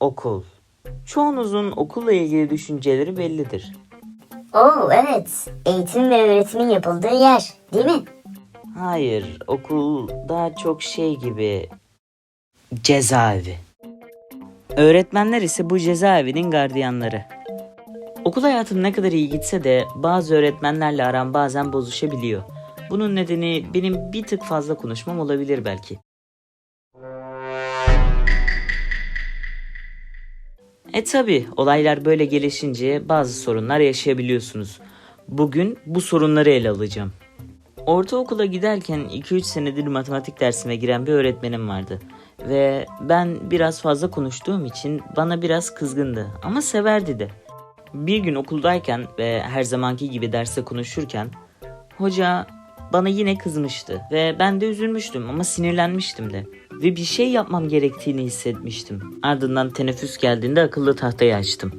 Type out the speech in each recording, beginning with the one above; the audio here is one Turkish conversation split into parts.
Okul. Çoğunuzun okulla ilgili düşünceleri bellidir. Oo evet. Eğitim ve öğretimin yapıldığı yer. Değil mi? Hayır, okul daha çok şey gibi cezaevi. Öğretmenler ise bu cezaevinin gardiyanları. Okul hayatım ne kadar iyi gitse de bazı öğretmenlerle aram bazen bozuşabiliyor. Bunun nedeni benim bir tık fazla konuşmam olabilir belki. E tabi olaylar böyle gelişince bazı sorunlar yaşayabiliyorsunuz. Bugün bu sorunları ele alacağım. Ortaokula giderken 2-3 senedir matematik dersime giren bir öğretmenim vardı. Ve ben biraz fazla konuştuğum için bana biraz kızgındı ama severdi de. Bir gün okuldayken ve her zamanki gibi derste konuşurken hoca bana yine kızmıştı ve ben de üzülmüştüm ama sinirlenmiştim de. Ve bir şey yapmam gerektiğini hissetmiştim. Ardından teneffüs geldiğinde akıllı tahtayı açtım.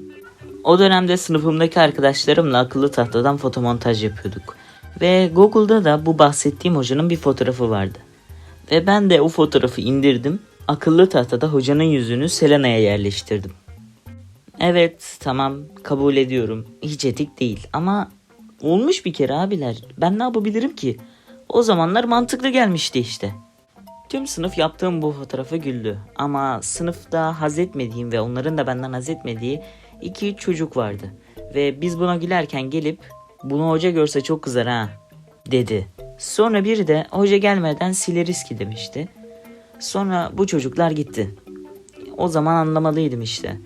O dönemde sınıfımdaki arkadaşlarımla akıllı tahtadan fotomontaj yapıyorduk. Ve Google'da da bu bahsettiğim hocanın bir fotoğrafı vardı. Ve ben de o fotoğrafı indirdim. Akıllı tahtada hocanın yüzünü Selena'ya yerleştirdim. Evet tamam kabul ediyorum. Hiç etik değil ama olmuş bir kere abiler. Ben ne yapabilirim ki? O zamanlar mantıklı gelmişti işte. Tüm sınıf yaptığım bu fotoğrafa güldü. Ama sınıfta haz etmediğim ve onların da benden haz etmediği iki çocuk vardı. Ve biz buna gülerken gelip bunu hoca görse çok kızar ha dedi. Sonra biri de hoca gelmeden sileriz ki demişti. Sonra bu çocuklar gitti. O zaman anlamalıydım işte.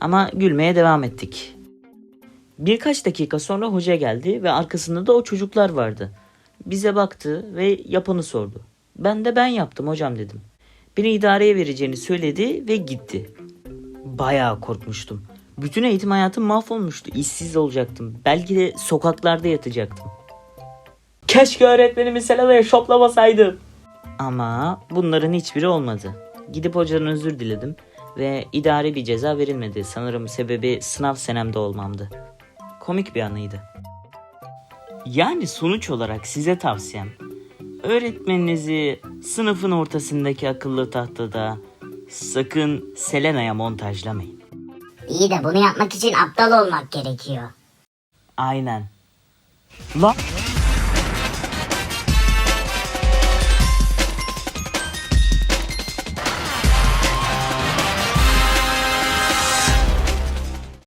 Ama gülmeye devam ettik. Birkaç dakika sonra hoca geldi ve arkasında da o çocuklar vardı. Bize baktı ve yapanı sordu. Ben de ben yaptım hocam dedim. Beni idareye vereceğini söyledi ve gitti. Bayağı korkmuştum. Bütün eğitim hayatım mahvolmuştu. İşsiz olacaktım. Belki de sokaklarda yatacaktım. Keşke öğretmenimi Selena'ya şoplamasaydım. Ama bunların hiçbiri olmadı. Gidip hocadan özür diledim ve idari bir ceza verilmedi. Sanırım sebebi sınav senemde olmamdı. Komik bir anıydı. Yani sonuç olarak size tavsiyem öğretmeninizi sınıfın ortasındaki akıllı tahtada sakın Selena'ya montajlamayın. İyi de bunu yapmak için aptal olmak gerekiyor. Aynen. La